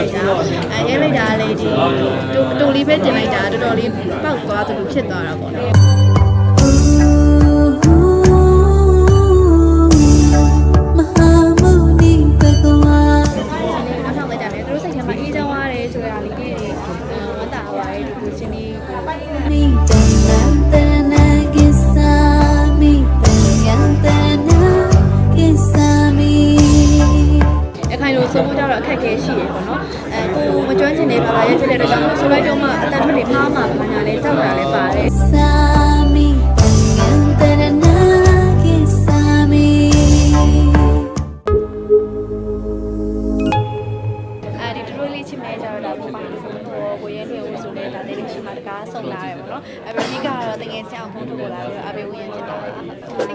လိုက်တာအဲရိုက်လိုက်တာလေဒီတူတူလေးပဲတင်လိုက်တာတော်တော်လေးပောက်သွားသလိုဖြစ်သွားတာပေါ့နော် ဆုံးဖို့ကြတော့အခက်အခဲရှိရပေါ့နော်အဲကိုမကျွမ်းကျင်နေပါလားရဲ့ဖြစ်တဲ့အတွက်ကြောင့်ဆိုလိုက်တော့မှအတန်ထွက်နေမှားမှာပါညာလဲကြောက်တာလည်းပါတယ်သာမိတယံတနာကိသာမိအဲဒီတို့လေးချင်းမဲကြတော့ဒါပုံမှန်ဟိုကိုရဲနေဦးဆိုလဲဒါလေးလေးရှိမှတကားဆုံလာရပေါ့နော်အဘေကြီးကတော့တငယ်ချင်းအောင်ဖုန်းထုတ်လာပြီးတော့အဘေဝင်ဖြစ်တာတ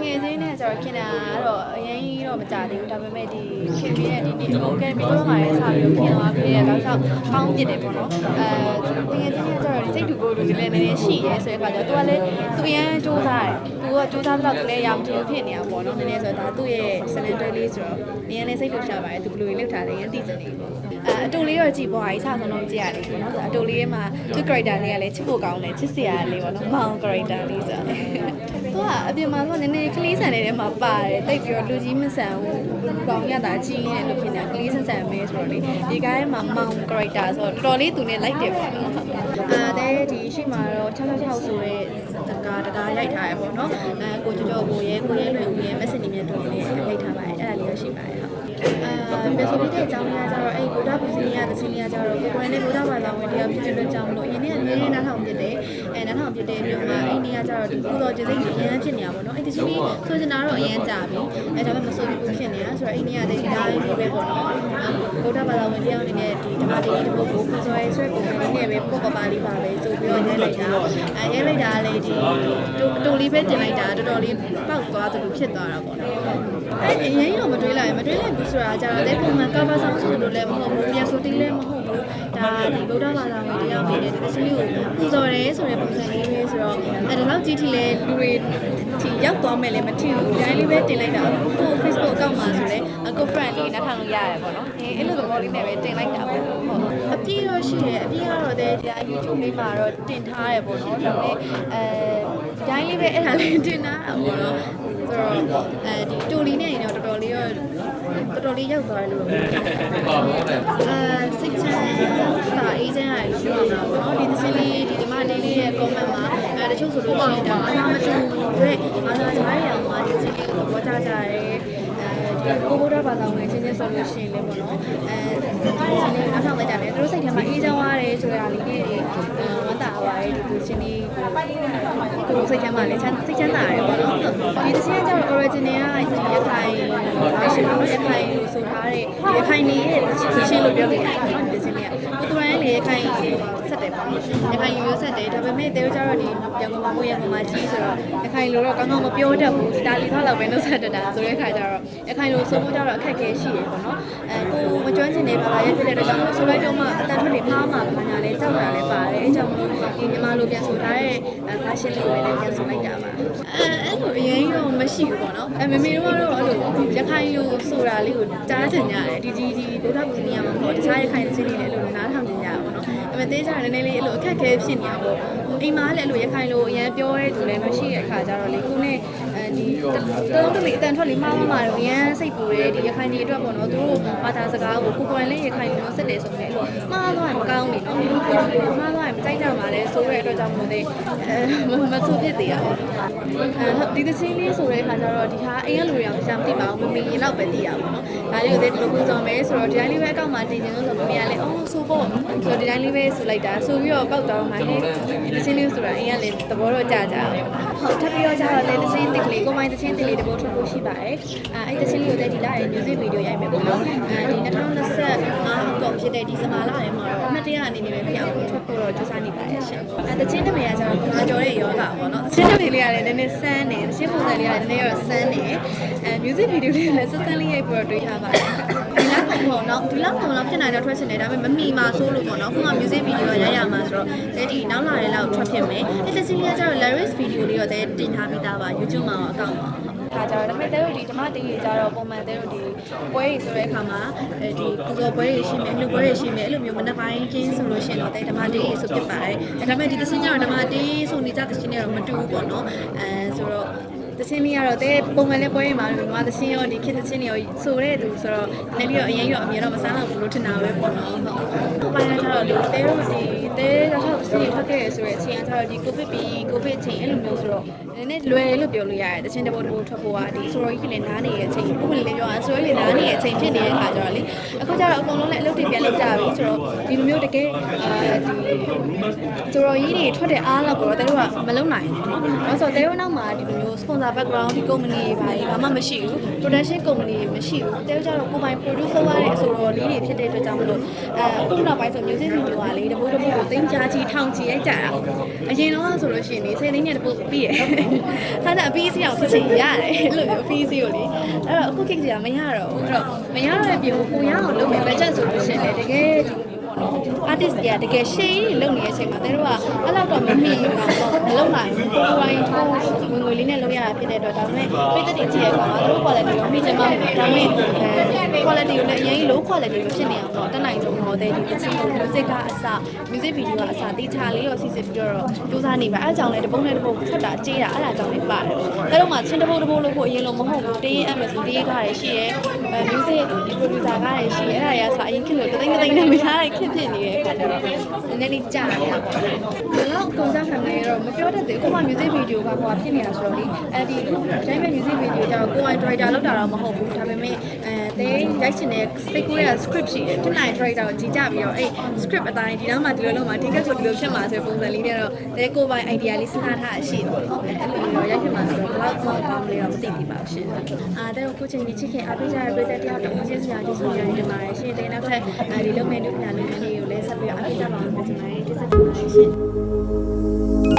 ငယ်ချင်းနဲ့ကျတော့ခင်တာကတော့အရင်ကြီးတော့မကြသေးဘူးဒါပေမဲ့ဒီခင်ပြီးတဲ့ဒီဒီဟိုကဲမီတော့မှာလည်းစာပြီးခင်သွားပြီးတဲ့တော့ဆောက်ကောင်းပြစ်တယ်ပေါ့နော်အဲတငယ်ချင်းနဲ့ကျတော့ဒီစိတ်တူကိုယ်တူလည်းနည်းနည်းရှိရဲဆိုတဲ့အခါကျတော့သူကလည်းသူရန်စူးစမ်းတယ်သူကစူးစမ်းတော့သူလည်းရအောင်တင်ဖြစ်နေတာပေါ့နော်နည်းနည်းဆိုတော့ဒါသူ့ရဲ့ cylinder လေးဆိုတော့နည်းနည်းစိတ်လှုပ်ရှားပါတယ်သူဘယ်လိုလုပ်ထားလဲရန်သိစနေပေါ့အဲအတူလေးတော့ကြည့်ပေါ်အစားဆုံးတော့ကြည့်ရတယ်ပေါ့နော်အတူလေးရဲ့မှာသူ character လေးကလည်းချစ်ဖို့ကောင်းတယ်ချစ်စရာလေးပေါ့နော်မောင် character လေးဆိုတော့ သူကအပြင်မှာတော့နည်းနည်းကလေးဆန်နေတဲ့မှာပါတယ်တိတ်ပြီးတော့လူကြီးမဆန်ဘူးကောင်းရတာကြီးနေလို့ဖြစ်နေတာကလေးဆန်ဆန်မဲဆိုတော့လေဒီကားထဲမှာမောင် character ဆိုတော့တော်တော်လေးသူနဲ့လိုက်တယ်ပေါ့နော်အဲတဲ့ဒီရှိမှာတော့666ဆိုတဲ့တကားတကားရိုက်ထားရပေါ့နော်အဲကိုကျော်ကျော်ကိုရဲကိုရဲလွင်ဦးရဲ message မြတ်တို့နဲ့ရိုက်ထားပါတယ်အဲ့ဒါလေးရရှိပါတယ်ဟုတ်အာပြဆိုပြီးတဲ့အကြောင်းလေးကကျတော့အဲ့ဗုဒ္ဓပူဇီရတဲ့ချင်းလေးကကျတော့ကိုကိုယ်နဲ့ဗုဒ္ဓဘာသာဝင်တရားဖြစ်တဲ့အတွက်ကြောင့်မလို့အရင်ကနည်းနည်းနားထောင်ပြစ်တယ် အဲနားထောင်ပြစ်တဲ့မြို့မှာအဲ့ဒီကကျတော့ဒီပူတော်ကျေစိတ်ကြီးအရင်ဖြစ်နေတာပေါ့နော်အဲ့ဒီချင်းလေးဆိုချင်တာတော့အရင်ကြာပြီအဲဒါပေမဲ့မဆိုပြီးဘူးဖြစ်နေတာဆိုတော့အဲ့ဒီကတည်းကဒါလေးပဲပေါ့နော်ဗုဒ္ဓဘာသာဝင်တရားအနေနဲ့ဒီဓမ္မတေးဒီဘုတ်ကိုပူဇော်ရဲဆွဲပုံစံနဲ့ပဲပေါ့ပပါလေးပါပဲဆိုပြီးတော့ရဲလိုက်တာအဲရဲလိုက်တာလေဒီတူတူလေးပဲတင်လိုက်တာတော်တော်လေးပောက်သွားသလိုဖြစ်သွားတာပေါ့နော်အဲ့အရင်တော့မတွေးလိုက်မတွေးလိုက်ဘူးဆိုတာကျတော့လေပုံမှန်ကာဗာဆောင်ဆိုလို့လည်းမဟုတ်ဘူးပြန်ဆိုတီးလည်းမဟုတ် ဘူးဒါဒီဗုဒ္ဓဘာသာဝင်တရားအနေနဲ့ဒီသချင်းလေးကိုပူဇော်တယ်ဆိုတဲ့ပုံစံလေးပဲဆိုတော့အဲ့ဒါတော့ကြည့်ထိလဲလူတွေဒီရောက်သွားမယ်လည်းမထင်ဘူးဒီတိုင်းလေးပဲတင်လိုက်တာကို Facebook အကောင့်မှာဆိုလဲကို friend လေးနားထောင်လို့ရတယ်ပေါ့နော်အဲအဲ့လိုသဘောလေးနဲ့ပဲတင်လိုက်တာပေါ့ဟုတ်အပြည့်တော့ရှိတယ်အပြည့်ကတော့တဲ့ဒီ YouTube လေးမှာတော့တင်ထားရပေါ့နော်ဒါပေမဲ့အဲဒီတိုင်းလေးပဲအဲ့ဒါလေးတင်ထားတာပေါ့နော်ဆိုတော့အဲဒီတူလီနဲ့ရင်တော့တော်တော်လေးတော့တော်တော်လေးရောက်သွားတယ်လို့ပြောတယ်အဲစိတ်ချမ်းသာအေးချမ်းရတယ်လို့ပြောရမှာပေါ့နော်ဒီသစင်းလေးဒီဒီမဒေးလေးရဲ့ comment မှာ အဲတချို့ဆိုလို့ရှိရင်ဒါအနာမတူတဲ့အာသာကြားရအောင်မှာဒီသစင်းလေးကိုပေါ်ကြကြတယ်အဲဒီကိုဘုရားဘာသာဝင်ချင်းချင်းဆိုလို့ရှိရင်လည်းပေါ့နော်အဲဒီသစင်းလေးနောက်ထောင်လိုက်ကြတယ်သူတို့စိတ်ထဲမှာအေးချမ်းသွားတယ်ဆိုတာလေးတွေဝမ်းသာသွားတယ်ဒီသစင်းလေးကိုကိုစိတ်ထဲမှာလည်းချမ်းစိတ်ချမ်းသာရတယ်ပေါ့နော်ဒီသစင်းကကျတော့ original ကရခိုင်ဘာရှင်လို့ရခိုင်လို့ဆိုထား တဲ့ရခိုင်နေရဲ့သစင်းလို့ပြောလို့ရတယ်ပေါ့နော်ဒီသစင်းလေးကကိုတူရန်လေရခိုင်ဆက်တယ်ပေါ့နော်ရခိုင်ရိုးဆက်တယ်ဒါပေမဲ့တေတို့ကျတော့ဒီရန်ကုန်မှာကိုရန်ကုန်မှာကြီးဆိုတော့ရခိုင်လိုတော့ကောင်းကောင်းမပြောတတ်ဘူးဒါလီထားလောက်ပဲနှုတ်ဆက်တတ်တာဆိုတဲ့ခါကျတော့ရခိုင်လိုဆိုဖို့ကျတော့အခက်အခဲရှိရပေါ့နော်အဲကိုမကျွမ်းကျင်နေပါလားရဲ့ဖြစ်တဲ့အတွက်ကြောင့်ဆိုလိုက်တော့မှအတန်ထွက်နေမှားမှာပါညာလဲကြောက်တာလည်းပါတယ်အဲကြောင့်မလို့ဒီမြန်မာလိုပြန်ဆိုထားတဲ့ဖာရှင်လေးကိုလည်းပြန်ဆိုလိုက်တာပါအဲအဲ့လိုအရင်တော့မရှိဘူးပေါ့နော်အဲမမေတို့ကတော့အဲ့လိုရခိုင်လိုဆိုတာလေးကိုကြားချင်ကြတယ်ဒီဒီဒီဗုဒ္ဓဘုရားမှာပေါ့တခြားရခိုင်လူချင်းတွေလည်းအဲ့လိုနားထောင်ကြရပါပေါ့နော်ဒါပေမဲ့တေးကြတယ်နည်းနည်းလေးအဲ့လိုအခက်အခဲဖြစ်နေတာပေါ့အိမ်မှာလည်းအဲ့လိုရခိုင်လိုအရင်ပြောရဲသူလည်းမရှိတဲ့အခါကျတော့လေကိုနဲ့အဲ ဒီတောတလေးအတန်ထွက်လေးမှားမှာတော့အရင်စိတ်ပူတယ်ဒီရခိုင်တွေအတွက်ပေါ့နော်သူတို့ဘာသာစကားကိုကိုကိုယ်လည်းရခိုင်လိုဆက်တယ်ဆိုရင်အဲ့လိုမှားသွားရင်မကောင်းဘူးနော်မှားသွားရင်မကြိုက်ကြပါနဲ့ဆိုတဲ့အတွက်ကြောင့်မို့လေအဲမဆိုဖြစ်သေးရပါအဲဒီသချင်းလေးဆိုတဲ့အခါကျတော့ဒီဟာအိမ်ကလူတွေအောင်ရှာမသိပါဘူးမမီရင်တော့ပဲသိရပါတော့ဒါလေးကိုလည်းဒီလိုပူဇော်မယ်ဆိုတော့ဒီတိုင်းလေးပဲအကောက်မှာတင်ကျင်လို့ဆိုမမီကလည်းအော်ဆိုပေါ့ဆိုတော့ဒီတိုင်းလေးပဲဆိုလိုက်တာဆိုပြီးတော့ပောက်တော့မှဟဲ့သချင်းလေးဆိုတာအိမ်ကလည်းသဘောတော့ကြကြ ဟုတ်ထပ်ပြီးတော့ကျတော့လည်းသချင်းတစ်ကလေးကိုမိုင်းသချင်းတစ်လေးတဘောထုတ်ဖို့ရှိပါတယ်အဲအဲ့သချင်းလေးကိုလည်းဒီလာရဲ့ music video ရိုက်မယ်ပေါ့နော်အဲဒီ2025ကုန်ဖြစ်တဲ့ဒီဇင်ဘာလထဲမှာတော့အမှတ်တရအနေနဲ့ပဲပြအောင်ထွက်ဖို့တော့ကြိုးစားနေပါတယ်ရှင်အဲသချင်းတစ်မေကကျတော့ငါကြော်တဲ့ယောဂပေါ့နော်သချင်းတစ်မေလေးကလည်းနည်းနည်းဆန်းနေသချင်းပုံစံလေးကလည်းနည်းနည်းတော့ဆန်းနေအဲ music video လေးလည်းဆက်ဆန်းလေးရိုက်ပြီးတော့တွေ့ထားပါတယ်ဒီလောက် ပေါ့နော်ဒီလောက်ပေါ့နော်ဖြစ်နိုင်တော့ထွက်ချင်တယ်ဒါပေမဲ့မမီမှာဆိုလို့ပေါ့နော်ခုမှ music video ရိုက်ရမှာဆိုတော့ဒီနောက်လာတဲ့လောက်ထွက်ဖြစ်မယ်အဲသချင်းလေးကကျတော့ lyrics video လေးတော့တင်ထားပြီးသားပါ YouTube မှာအကောင့်ပါဟုတ်ခါကျတော့ဒါပေမဲ့တဲတို့ဒီဓမ္မတေးကြီးကျတော့ပုံမှန်တဲတို့ဒီပွဲကြီးဆိုတဲ့အခါမှာအဲဒီပူဇော်ပွဲကြီးရှိမယ်အလှပွဲကြီးရှိမယ်အဲ့လိုမျိုးမနက်ပိုင်းချင်းဆိုလို့ရှိရင်တော့တဲဓမ္မတေးကြီးဆိုဖြစ်ပါတယ်ဒါပေမဲ့ဒီသင်းကျတော့ဓမ္မတေးဆိုနေကြသင်းတွေတော့မတူဘူးပေါ့နော်အဲဆိုတော့ တချင်းလေးကတော့တဲပုံမှန်လေးပွဲရင်မှာမြန်မာသချင်းရောဒီခေတ်သချင်းတွေရောဆိုတဲ့သူဆိုတော့နည်းနည်းတော့အရင်ရောအမြင်တော့မစားတော့ဘူးလို့ထင်တာပဲပေါ့နော်ဟုတ်ပိုင်းကျတော့ဒီတဲတို့ဒီတဲတော့သချင်း ထွက်ခဲ့ရဆိုတဲ့အချိန်ကကျတော့ဒီကိုဗစ်ပြီးကိုဗစ်ချိန်အဲ့လိုမျိုးဆိုတော့နည်းနည်းလွယ်လို့ပြောလို့ရတယ်တချင်းတစ်ပုတ်တစ်ပုတ်ထွက်ဖို့ကဒီဆိုတော့ကြီးလည်းနားနေတဲ့အချိန်ပုံမှန်လေးပြောရဆိုတော့လေနားနေတဲ့အချိန်ဖြစ်နေတဲ့ခါကျတော့လေအခုကျတော့အကုန်လုံးလည်းအလုပ်တွေပြန်လုပ်ကြပြီဆိုတော့ဒီလိုမျိုးတကယ်အဲဒီဆိုတော့ကြီးတွေထွက်တဲ့အားလောက်ကိုတော့တဲတို့ကမလုံနိုင်ဘူးเนาะ။အဲဆိုတော့တဲတို့နောက်မှာဒီလိုမျိုး sponsor background ဒီ company တွေဘာဘာမှမရှိဘူး production company တွေမရှိဘူးတဲတို့ကျတော့ကိုယ်ပိုင် produce လုပ်ရတဲ့အဆိုတော့လေးတွေဖြစ်တဲ့အတွက်ကြောင့်မလို့အဲအခုနောက်ပိုင်းဆို music video ကလေတပုတ်တပုတ်ကိုသိန်းချာချီထောင်ချီရို ့က်ကြတာအရင်တော့ဆိုလို့ရှိရင်လေ10သိန်းနဲ့တပုတ်ပြီးရယ်ခါကျအပြီးစီအောင်ဖြစ်ချင်ရတယ်အဲ့လိုမျိုးအပြီးစီကိုလေအဲ့တော့အခုခေတ်ကြီးကမရတော့ဘူးအဲ့တော့မရတော့တဲ့ပြင်ကိုကိုရအောင်လုပ်မယ် budget ဆိုလို့ရှိရင်လေတကယ်ဒီလိုမျိုး ပေါ့နော် artist တွေကတကယ် shade တွေလုပ်နေတဲ့အချိန်မှာတဲတို့ကအဲ့လောက်တော့မမိဘူးတော့မလုပ်နိုင်ဘူးကိုယ်ပိုင်ကိုဝင်ငွေလေးနဲ့လုပ်ရတာဖြစ်တဲ့အတွက်ဒါပေမဲ့ပိတ်သက်တွေကြည့်ရကောင်မှာတို့ quality ကိုမိချင်မှဒါပေမဲ့အဲ quality ကိုလည်းအရင် low quality ကိုဖြစ်နေအောင်တော့တက်နိုင်ဆုံးတော့တဲ့ဒီအချင်း music ကအစ music video ကအစတေချာလေးတော့စီစစ်ပြီးတော့စူးစမ်းနေပါအဲအကြောင်းလည်းတပုံးနဲ့တပုံးဆက်တာကြေးတာအဲ့ဒါကြောင့်လည်းပါတယ်တဲတို့မှာချင်းတပုံးတပုံးလို့ဖို့အရင်လုံးမဟုတ်ဘူးတေး MS တေးကားတွေရှိရဲအဲ music producer ကားတွေရှိရဲအဲ့ဒါတွေကဆိုအရင်ခေတ်လို့တသိန်းတသိန်းနဲ့မထားတဲ့ခေတ်ဖြစ်နေတဲ့အခါကျတော့နည်းနည်းလေးကြာနေတာပေါ့ဘယ်တော့ကွန်ဆာဖန်လေးတော့မပြောတတ်သေးဘူးအခုမှ music video ကဟိုဖြစ်နေတာဆိုတော့လေအဲဒီတိုင်းမဲ့ music video ကျတော့ကိုယ်ပိုင် director လောက်တာတော့မဟုတ်ဘူးဒါပေမဲ့အဲတဲရိုက်ချင်တဲ့စိတ်ကူးတဲ့ script ရှိတယ်တနိုင် director ကိုကြည်ကြပြီးတော့အဲ့ script အတိုင်းဒီနောက်မှဒီလိုလုပ်မှဒီကက်ဆိုဒီလိုဖြစ်မှာဆိုပုံစံလေးနဲ့တော့တဲကိုယ်ပိုင် idea လေးစဉ်းစားထားရှိတယ်ပေါ့နော်အဲ့လိုမျိုးရိုက်ဖြစ်မှာဆိုတော့ဘယ်တော့မှကောင်းမလဲတော့မသိသေးပါဘူးရှင်အာတဲကိုချိန်ကြီးချစ်ခင်အားပေးကြတဲ့ပြည်သက်တယောက်တော့ကျေးဇူးများကျေးဇူးများတင်ပါတယ်ရှင်။ဒီနောက်ထပ်ဒီလုပ်မယ့်လူပညာလုပ်ငန်းလေးကိုလည်းဆက်ပြီးအားပေးကြပါဦးလို့ကျွန်မတို့ကျေးဇူးတင်ပါတယ်ရှင်။